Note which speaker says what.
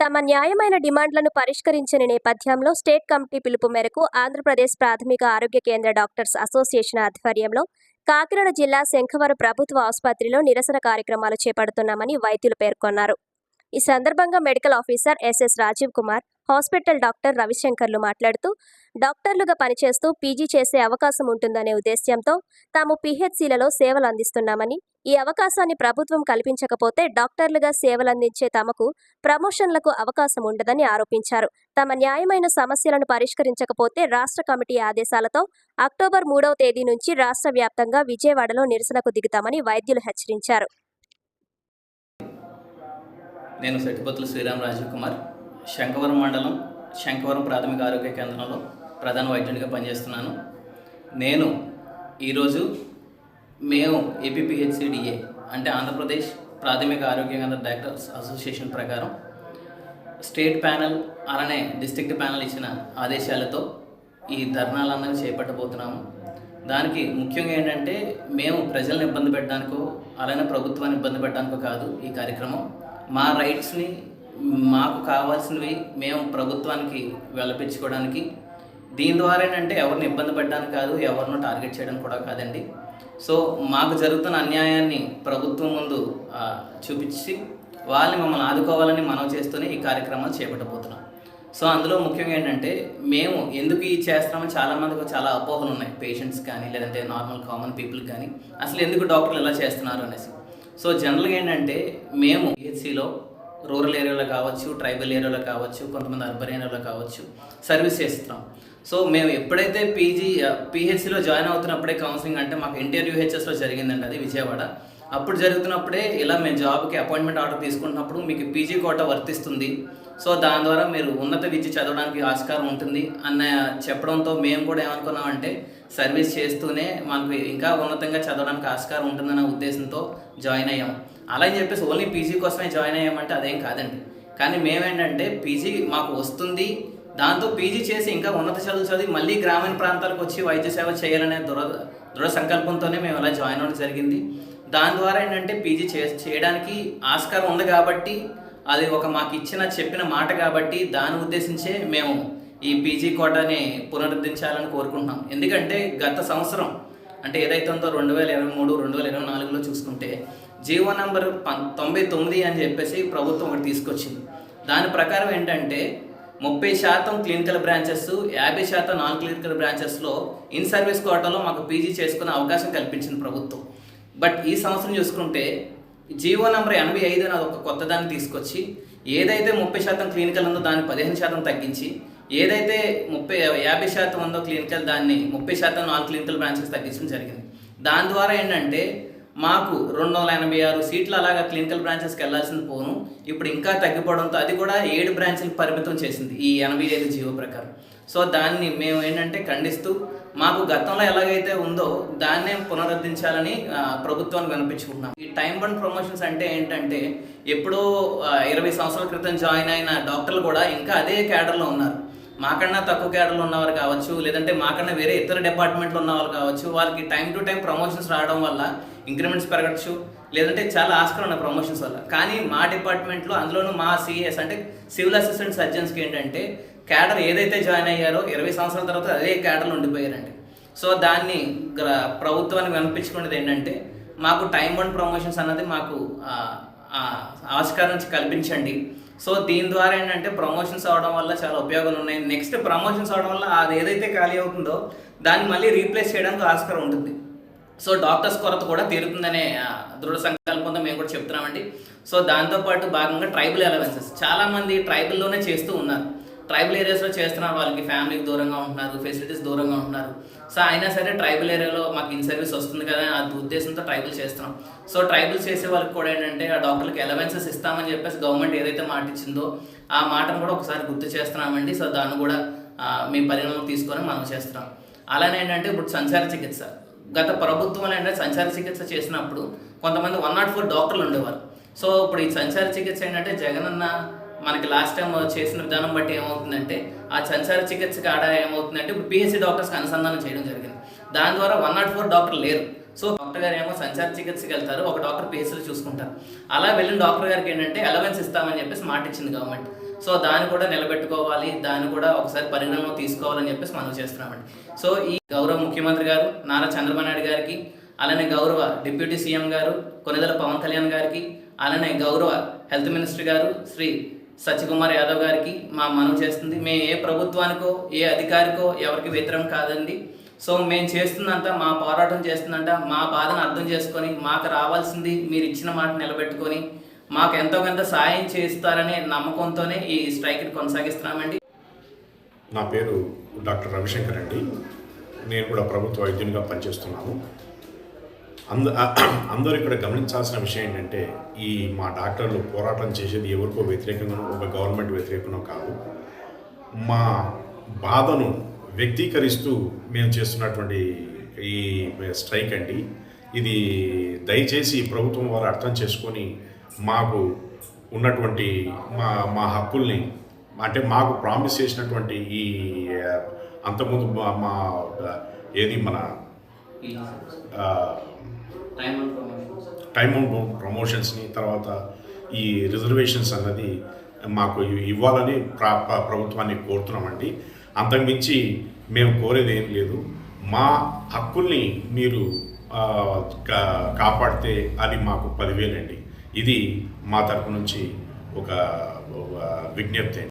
Speaker 1: తమ న్యాయమైన డిమాండ్లను పరిష్కరించని నేపథ్యంలో స్టేట్ కమిటీ పిలుపు మేరకు ఆంధ్రప్రదేశ్ ప్రాథమిక ఆరోగ్య కేంద్ర డాక్టర్స్ అసోసియేషన్ ఆధ్వర్యంలో కాకినాడ జిల్లా శంఖవరం ప్రభుత్వ ఆసుపత్రిలో నిరసన కార్యక్రమాలు చేపడుతున్నామని వైద్యులు పేర్కొన్నారు. ఈ సందర్భంగా medical officer SS Rajeev Kumar hospital doctor రవిశంకర్లు మాట్లాడుతూ డాక్టర్లుగా పనిచేస్తూ పీజీ చేసే అవకాశం ఉంటుందనే ఉద్దేశ్యంతో తాము పీహెచ్సీలలో సేవలు అందిస్తున్నామని ఈ అవకాశాన్ని ప్రభుత్వం కల్పించకపోతే డాక్టర్లుగా సేవలందించే తమకు ప్రమోషన్లకు అవకాశం ఉండదని ఆరోపించారు. తమ న్యాయమైన సమస్యలను పరిష్కరించకపోతే రాష్ట్ర కమిటీ ఆదేశాలతో అక్టోబర్ మూడవ తేదీ నుంచి రాష్ట్ర వ్యాప్తంగా విజయవాడలో నిరసనకు దిగుతామని వైద్యులు హెచ్చరించారు.
Speaker 2: నేను సెట్టిపత్తుల శ్రీరామ్ రాజీవ్ కుమార్. శంఖవరం మండలం శంఖవరం ప్రాథమిక ఆరోగ్య కేంద్రంలో ప్రధాన వైద్యుడిగా పనిచేస్తున్నాను. నేను ఈరోజు మేము ఏపీపీహెచ్సిడిఏ అంటే ఆంధ్రప్రదేశ్ ప్రాథమిక ఆరోగ్య కేంద్ర డాక్టర్స్ అసోసియేషన్ ప్రకారం స్టేట్ ప్యానెల్ అలానే డిస్ట్రిక్ట్ ప్యానెల్ ఇచ్చిన ఆదేశాలతో ఈ ధర్నాలన్నవి చేపట్టబోతున్నాము. దానికి ముఖ్యంగా ఏంటంటే మేము ప్రజలను ఇబ్బంది పెట్టడానికో అలానే ప్రభుత్వాన్ని ఇబ్బంది పెట్టడానికో కాదు ఈ కార్యక్రమం. మా రైట్స్ని మాకు కావాల్సినవి మేము ప్రభుత్వానికి వెళ్ళపించుకోవడానికి దీని ద్వారా ఏంటంటే ఎవరిని ఇబ్బంది పెట్టడానికి కాదు ఎవరినో టార్గెట్ చేయడం కూడా కాదండి. సో మాకు జరుగుతున్న అన్యాయాన్ని ప్రభుత్వం ముందు చూపించి వాళ్ళని మమ్మల్ని ఆదుకోవాలని మనం చేస్తూనే ఈ కార్యక్రమాలు చేపట్టబోతున్నాం. సో అందులో ముఖ్యంగా ఏంటంటే మేము ఎందుకు ఈ చేస్తామని చాలామందికి చాలా అపోహలు ఉన్నాయి. పేషెంట్స్ కానీ లేదంటే నార్మల్ కామన్ పీపుల్ కానీ అసలు ఎందుకు డాక్టర్లు ఎలా చేస్తున్నారు అనేసి. సో జనరల్గా ఏంటంటే మేము పిహెచ్సిలో రూరల్ ఏరియాలో కావచ్చు ట్రైబల్ ఏరియాలో కావచ్చు కొంతమంది అర్బన్ ఏరియాలో కావచ్చు సర్వీస్ చేస్తున్నాం. సో మేము ఎప్పుడైతే పీజీ పిహెచ్సిలో జాయిన్ అవుతున్నప్పుడే కౌన్సిలింగ్ అంటే మాకు ఎన్టీఆర్ యూహెచ్ఎస్లో జరిగిందండి అది విజయవాడ. అప్పుడు జరుగుతున్నప్పుడే ఇలా మేము జాబ్కి అపాయింట్మెంట్ ఆర్డర్ తీసుకుంటున్నప్పుడు మీకు పీజీ కోట వర్తిస్తుంది. సో దాని ద్వారా మీరు ఉన్నత విద్య చదవడానికి ఆస్కారం ఉంటుంది అన్న చెప్పడంతో మేము కూడా ఏమనుకున్నామంటే సర్వీస్ చేస్తూనే మనకు ఇంకా ఉన్నతంగా చదవడానికి ఆస్కారం ఉంటుందన్న ఉద్దేశంతో జాయిన్ అయ్యాం. అలా అని చెప్పేసి ఓన్లీ పీజీ కోసమే జాయిన్ అయ్యామంటే అదేం కాదండి. కానీ మేమేంటంటే పీజీ మాకు వస్తుంది. దాంతో పీజీ చేసి ఇంకా ఉన్నత చదువులు చదివి మళ్ళీ గ్రామీణ ప్రాంతాలకు వచ్చి వైద్య సేవ చేయాలనే దృఢ దృఢ సంకల్పంతోనే మేము అలా జాయిన్ అవ్వడం జరిగింది. దాని ద్వారా ఏంటంటే పీజీ చే చేయడానికి ఆస్కారం ఉంది కాబట్టి అది ఒక మాకు ఇచ్చిన చెప్పిన మాట కాబట్టి దాన్ని ఉద్దేశించే మేము ఈ పీజీ కోటాని పునరుద్ధరించాలని కోరుకుంటున్నాం. ఎందుకంటే గత సంవత్సరం అంటే ఏదైతే ఉందో రెండు వేల ఇరవై మూడు రెండు వేల ఇరవై నాలుగులో చూసుకుంటే జీవో నంబర్ పం తొంభై తొమ్మిది అని చెప్పేసి ప్రభుత్వం ఒకటి తీసుకొచ్చింది. దాని ప్రకారం ఏంటంటే ముప్పై శాతం క్లినికల్ బ్రాంచెస్ యాభై శాతం నాన్ క్లినికల్ బ్రాంచెస్లో ఇన్ సర్వీస్ కోటాలో మాకు పీజీ చేసుకునే అవకాశం కల్పించింది ప్రభుత్వం. బట్ ఈ సంవత్సరం చూసుకుంటే జీవో నంబర్ ఎనభై ఐదు అని ఒక కొత్త దాన్ని తీసుకొచ్చి ఏదైతే ముప్పై శాతం క్లినికల్ ఉందో దాన్ని పదిహేను శాతం తగ్గించి ఏదైతే ముప్పై యాభై శాతం ఉందో క్లినికల్ దాన్ని ముప్పై శాతం నాలుగు క్లినికల్ బ్రాంచెస్ తగ్గించడం జరిగింది. దాని ద్వారా ఏంటంటే మాకు రెండు వందల ఎనభై ఆరు సీట్లు అలాగా క్లినికల్ బ్రాంచెస్కి వెళ్ళాల్సింది పోను. ఇప్పుడు ఇంకా తగ్గిపోవడంతో అది కూడా ఏడు బ్రాంచ్లకు పరిమితం చేసింది ఈ ఎనభై ఐదు జీవో ప్రకారం. సో దాన్ని మేము ఏంటంటే ఖండిస్తూ మాకు గతంలో ఎలాగైతే ఉందో దాన్నే పునరుద్ధరించాలని ప్రభుత్వానికి వినిపించుకుంటున్నాం ఈ టైం బండ్ ప్రమోషన్స్ అంటే ఏంటంటే ఎప్పుడో ఇరవై సంవత్సరాల క్రితం జాయిన్ అయిన డాక్టర్లు కూడా ఇంకా అదే క్యాడర్లో ఉన్నారు. మాకన్నా తక్కువ క్యాడర్లో ఉన్నవారు కావచ్చు లేదంటే మాకన్నా వేరే ఇతర డిపార్ట్మెంట్లో ఉన్నవారు కావచ్చు వాళ్ళకి టైం టు టైం ప్రమోషన్స్ రావడం వల్ల ఇంక్రిమెంట్స్ పెరగచ్చు లేదంటే చాలా ఆస్కారం ఉన్నాయి ప్రమోషన్స్ వల్ల. కానీ మా డిపార్ట్మెంట్లో అందులోనూ మా సిఎస్ అంటే సివిల్ అసిస్టెంట్ సర్జన్స్కి ఏంటంటే క్యాడర్ ఏదైతే జాయిన్ అయ్యారో ఇరవై సంవత్సరాల తర్వాత అదే క్యాడర్లో ఉండిపోయారండి. సో దాన్ని ప్రభుత్వానికి వినిపించుకునేది ఏంటంటే మాకు టైం వన్ ప్రమోషన్స్ అన్నది మాకు ఆ, నుంచి కల్పించండి. సో దీని ద్వారా ఏంటంటే ప్రమోషన్స్ అవడం వల్ల చాలా ఉపయోగాలు ఉన్నాయి. నెక్స్ట్ ప్రమోషన్స్ అవడం వల్ల అది ఏదైతే ఖాళీ అవుతుందో దాన్ని మళ్ళీ రీప్లేస్ చేయడానికి ఆస్కారం ఉంటుంది. సో డాక్టర్స్ కొరత కూడా తీరుతుందనే దృఢ సంకల్పంతో మేము కూడా చెప్తున్నామండి. సో దాంతోపాటు భాగంగా ట్రైబల్ అలవెన్సెస్. చాలామంది ట్రైబల్లోనే చేస్తూ ఉన్నారు. ట్రైబల్ ఏరియాస్లో చేస్తున్నారు వాళ్ళకి ఫ్యామిలీకి దూరంగా ఉంటున్నారు ఫెసిలిటీస్ దూరంగా ఉంటున్నారు. సో అయినా సరే ట్రైబల్ ఏరియాలో మాకు ఇన్ సర్వీస్ వస్తుంది కదా ఆ ఉద్దేశంతో ట్రైబల్ చేస్తున్నాం. సో ట్రైబల్ చేసే వాళ్ళకి కూడా ఏంటంటే ఆ డాక్టర్లకు అలవెన్సెస్ ఇస్తామని చెప్పేసి గవర్నమెంట్ ఏదైతే మాట ఇచ్చిందో ఆ మాటను కూడా ఒకసారి గుర్తు చేస్తున్నామండి. సో దాన్ని కూడా మీ పరిగణలోకి తీసుకొని మనం చేస్తున్నాం. అలానే ఏంటంటే ఇప్పుడు సంచార చికిత్స. గత ప్రభుత్వంలో ఏంటంటే సంచార చికిత్స చేసినప్పుడు కొంతమంది వన్ నాట్ ఫోర్ డాక్టర్లు ఉండేవారు. సో ఇప్పుడు ఈ సంచార చికిత్స ఏంటంటే జగనన్న మనకి లాస్ట్ టైం చేసిన విధానం బట్టి ఏమవుతుందంటే ఆ సంచార చికిత్సకి కాడ ఏమవుతుందంటే ఇప్పుడు పిహెచ్సి డాక్టర్స్కి అనుసంధానం చేయడం జరిగింది. దాని ద్వారా వన్ నాట్ ఫోర్ డాక్టర్ లేరు. సో డాక్టర్ గారు ఏమో సంచార చికిత్సకి వెళ్తారు ఒక డాక్టర్ పిహెచ్లు చూసుకుంటారు. అలా వెళ్ళిన డాక్టర్ గారికి ఏంటంటే అలవెన్స్ ఇస్తామని చెప్పేసి మాట ఇచ్చింది గవర్నమెంట్ సో దాన్ని కూడా నిలబెట్టుకోవాలి దాన్ని కూడా ఒకసారి పరిగణన తీసుకోవాలని చెప్పేసి మనం చేస్తున్నామండి. సో ఈ గౌరవ ముఖ్యమంత్రి గారు నారా చంద్రబాబు నాయుడు గారికి అలానే గౌరవ డిప్యూటీ సీఎం గారు కొనిదల పవన్ కళ్యాణ్ గారికి అలానే గౌరవ హెల్త్ మినిస్టర్ గారు శ్రీ సత్యకుమార్ యాదవ్ గారికి మా మనం చేస్తుంది. మేము ఏ ప్రభుత్వానికో ఏ అధికారికో ఎవరికి వ్యతిరేకం కాదండి. సో మేము చేస్తుందంట మా పోరాటం చేస్తుందంట మా బాధను అర్థం చేసుకొని మాకు రావాల్సింది మీరు ఇచ్చిన మాట నిలబెట్టుకొని మాకు ఎంతో కొంత సాయం చేస్తారనే నమ్మకంతోనే ఈ స్ట్రైక్ని కొనసాగిస్తున్నామండి.
Speaker 3: నా పేరు డాక్టర్ రవిశంకర్ అండి. నేను కూడా ప్రభుత్వ వైద్యునిగా పనిచేస్తున్నాను. అంద అందరూ ఇక్కడ గమనించాల్సిన విషయం ఏంటంటే ఈ మా డాక్టర్లు పోరాటం చేసేది ఎవరికో వ్యతిరేకంగానో ఒక గవర్నమెంట్ వ్యతిరేకంగానో కాదు. మా బాధను వ్యక్తీకరిస్తూ మేము చేస్తున్నటువంటి ఈ స్ట్రైక్ అండి. ఇది దయచేసి ప్రభుత్వం వారు అర్థం చేసుకొని మాకు ఉన్నటువంటి మా మా హక్కుల్ని అంటే మాకు ప్రామిస్ చేసినటువంటి ఈ అంతకుముందు మా మా, ఏది మన టైమ్ ప్రమోషన్స్ని తర్వాత ఈ రిజర్వేషన్స్ అన్నది మాకు ఇవ్వాలని ప్రా ప్రభుత్వాన్ని కోరుతున్నామండి. అంతకుమించి మేము కోరేది ఏం లేదు. మా హక్కుల్ని మీరు కాపాడితే అది మాకు పదివేలండి. ఇది మా తరపు నుంచి ఒక విజ్ఞప్తి